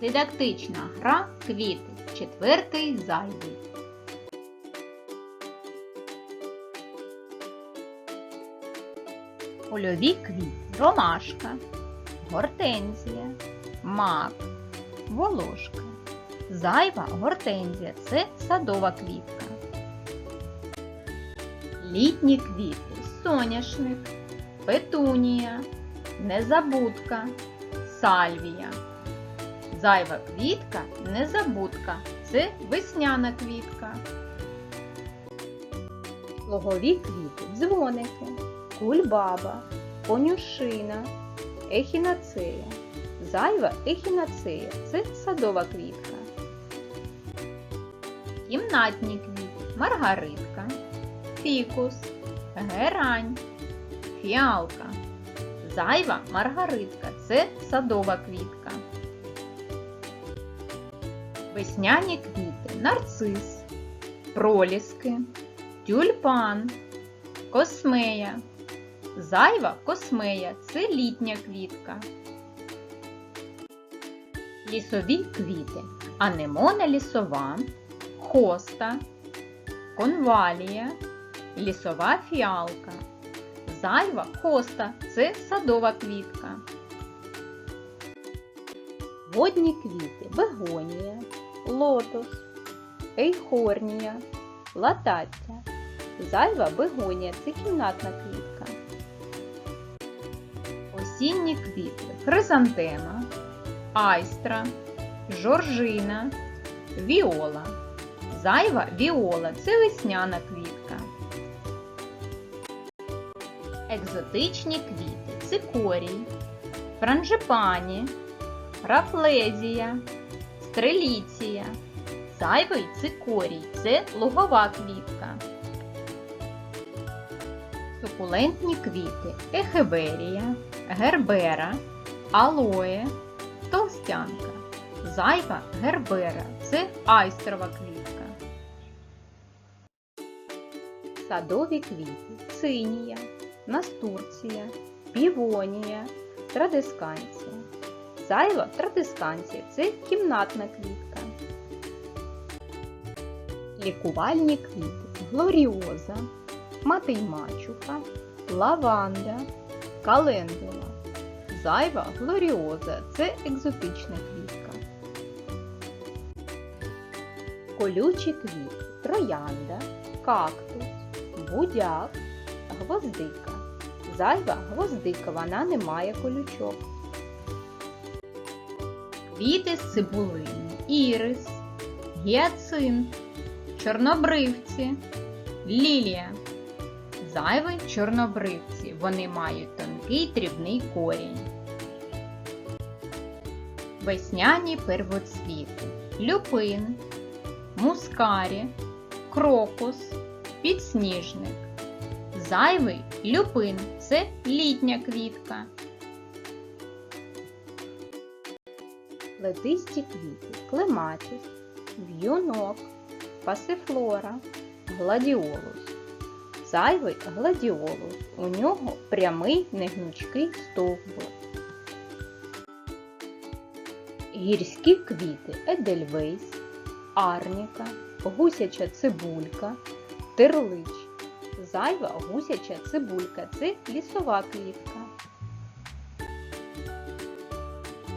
Дидактична гра квіти. Четвертий зайвий. Польові квіти. Ромашка, гортензія, мак, волошка. Зайва гортензія це садова квітка. Літні квіти. Соняшник, петунія, незабудка, сальвія. Зайва квітка незабудка. Це весняна квітка. Логові квіти, дзвоники, кульбаба, конюшина, ехінацея. Зайва ехінацея це садова квітка. Кімнатні квіти, маргаритка, фікус, герань, фіалка. Зайва маргаритка це садова квітка. Весняні квіти, нарцис, проліски, тюльпан, космея. Зайва космея це літня квітка. Лісові квіти. Анемона лісова, хоста, конвалія, лісова фіалка. Зайва хоста це садова квітка. Водні квіти бегонія, лотос, ейхорнія, латаття. Зайва бегонія це кімнатна квітка. Осінні квіти хризантема, айстра, жоржина, віола. Зайва віола це весняна квітка. Екзотичні квіти цикорій, франжипані, рафлезія, стреліція. Зайвий цикорій це лугова квітка. Сукулентні квіти ехеберія, гербера, алоє, толстянка. Зайва гербера це айстрова квітка. Садові квіти цинія, настурція, півонія, традисканція. Зайва традисканція це кімнатна квітка. Лікувальні квіти глоріоза, мати й мачуха, лаванда, календула. Зайва глоріоза це екзотична квітка. Колючі квіти троянда, кактус, будяк, гвоздика. Зайва гвоздика, вона не має колючок. Квіти з цибулини, ірис, гіацинт, чорнобривці, лілія. Зайвий чорнобривці. Вони мають тонкий дрібний корінь. Весняні первоцвіти. Люпин, мускарі, крокус, підсніжник. Зайвий люпин це літня квітка. Летисті квіти клематис, в'юнок, пасифлора, гладіолус. Зайвий гладіолус. У нього прямий негнучкий стовбур. Гірські квіти Едельвейс, арніка, гусяча цибулька, терлич. Зайва гусяча цибулька це лісова квітка.